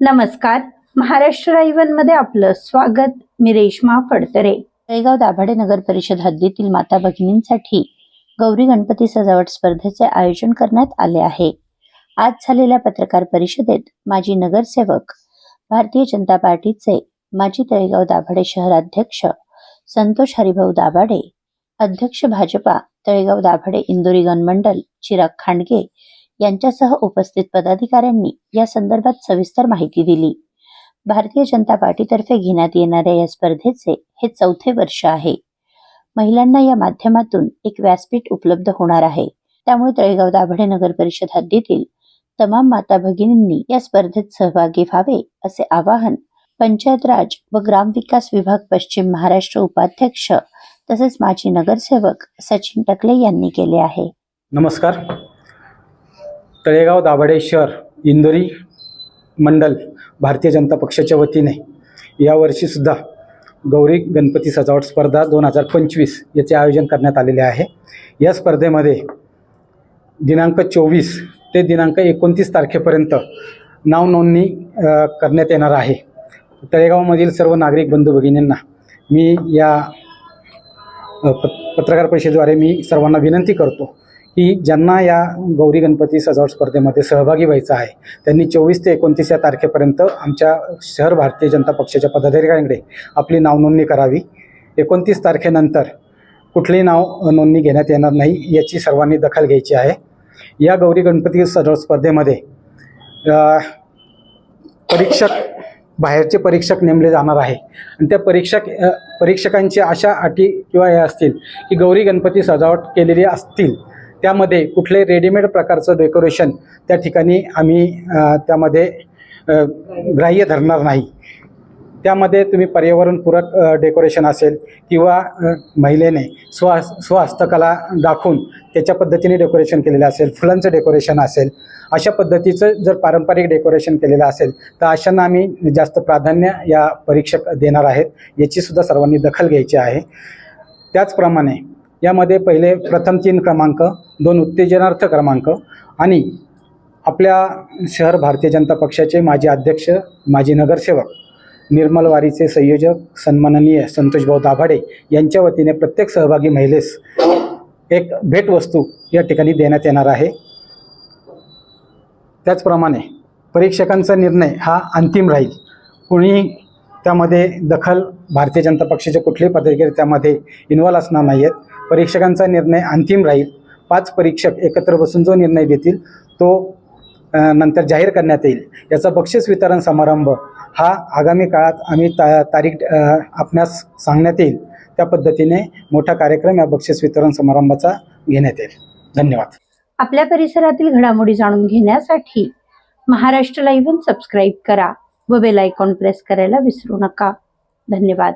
नमस्कार. महाराष्ट्र राईवनमध्ये आपलं स्वागत. मी रेश्मा फडतरे. तळेगाव दाभाडे नगर परिषद हद्दीतील माता भगिनींसाठी गौरी गणपती सजावट स्पर्धेचे आयोजन करण्यात आले आहे. आज झालेल्या पत्रकार परिषदेत माजी नगरसेवक भारतीय जनता पार्टीचे माजी तळेगाव दाभाडे शहराध्यक्ष संतोष हरिभाऊ दाभाडे अध्यक्ष भाजपा तळेगाव दाभाडे इंदोरी गणमंडल चिराग खांडगे यांच्यासह उपस्थित पदाधिकाऱ्यांनी या संदर्भात सविस्तर माहिती दिली. भारतीय जनता पार्टीतर्फे घेण्यात येणाऱ्या या स्पर्धेचे हे चौथे वर्ष आहे. महिलांना या माध्यमातून एक व्यासपीठ उपलब्ध होणार आहे. त्यामुळे तळेगाव दाभडे नगर परिषद हद्दीतील तमाम माता भगिनींनी या स्पर्धेत सहभागी व्हावे असे आवाहन पंचायत राज व ग्रामविकास विभाग पश्चिम महाराष्ट्र उपाध्यक्ष तसेच माजी नगरसेवक सचिन टकले यांनी केले आहे. नमस्कार. तळेगाव दाभाडे शहर इंदोरी मंडल भारतीय जनता पक्षाच्या वतीने यावर्षीसुद्धा गौरी गणपती सजावट स्पर्धा दोन हजार पंचवीस याचे आयोजन करण्यात आलेले आहे. या स्पर्धेमध्ये दिनांक चोवीस ते दिनांक एकोणतीस तारखेपर्यंत नाव नोंदणी करण्यात येणार आहे. तळेगावमधील सर्व नागरिक बंधू भगिनींना मी या प पत्रकार परिषदेद्वारे मी सर्वांना विनंती करतो की ज्यांना या गौरी गणपती सजावट स्पर्धेमध्ये सहभागी व्हायचं आहे त्यांनी चोवीस ते एकोणतीस या तारखेपर्यंत आमच्या शहर भारतीय जनता पक्षाच्या पदाधिकाऱ्यांकडे आपली नावनोंदणी करावी. एकोणतीस तारखेनंतर कुठलीही नाव नोंदणी घेण्यात येणार नाही याची सर्वांनी दखल घ्यायची आहे. या गौरी गणपती सजावट स्पर्धेमध्ये परीक्षक बाहेरचे परीक्षक नेमले जाणार आहे. आणि त्या परीक्षक परीक्षकांची अशा अटी किंवा हे असतील की गौरी गणपती सजावट केलेली असतील त्यामध्ये कुठले रेडीमेड प्रकारचं डेकोरेशन त्या ठिकाणी आम्ही त्यामध्ये ग्राह्य धरणार नाही. त्यामध्ये तुम्ही पर्यावरणपूरक डेकोरेशन असेल किंवा महिलेने स्व स्वहस्तकला दाखवून त्याच्या पद्धतीने डेकोरेशन केलेलं असेल फुलांचं डेकोरेशन असेल अशा पद्धतीचं जर पारंपरिक डेकोरेशन केलेलं असेल तर अशांना आम्ही जास्त प्राधान्य या परीक्षक देणार आहेत याचीसुद्धा सर्वांनी दखल घ्यायची आहे. त्याचप्रमाणे यामध्ये पहिले प्रथम तीन क्रमांक दोन उत्तेजनार्थ क्रमांक आणि आपल्या शहर भारतीय जनता पक्षाचे माजी अध्यक्ष माजी नगरसेवक निर्मल वारीचे संयोजक सन्माननीय संतोषभाऊ दाभाडे यांच्या वतीने प्रत्येक सहभागी महिलेस एक भेटवस्तू या ठिकाणी देण्यात येणार आहे. त्याचप्रमाणे परीक्षकांचा निर्णय हा अंतिम राहील. कुणी त्यामध्ये दखल भारतीय जनता पक्षाचे कुठलेही पदाधिकारी त्यामध्ये इन्व्हॉल्व असणार नाही आहेत परीक्षकांचा निर्णय अंतिम राहील. पाच परीक्षक एकत्र बसून जो निर्णय देतील तो नंतर जाहीर करण्यात येईल. याचा बक्षीस वितरण समारंभ हा आगामी काळात आम्ही ता तारीख आपणास सांगण्यात येईल. त्या पद्धतीने मोठा कार्यक्रम या बक्षीस वितरण समारंभाचा घेण्यात येईल. धन्यवाद. आपल्या परिसरातील घडामोडी जाणून घेण्यासाठी महाराष्ट्र लाईव्ह सबस्क्राईब करा व बेल आयकॉन प्रेस करायला विसरू नका. धन्यवाद.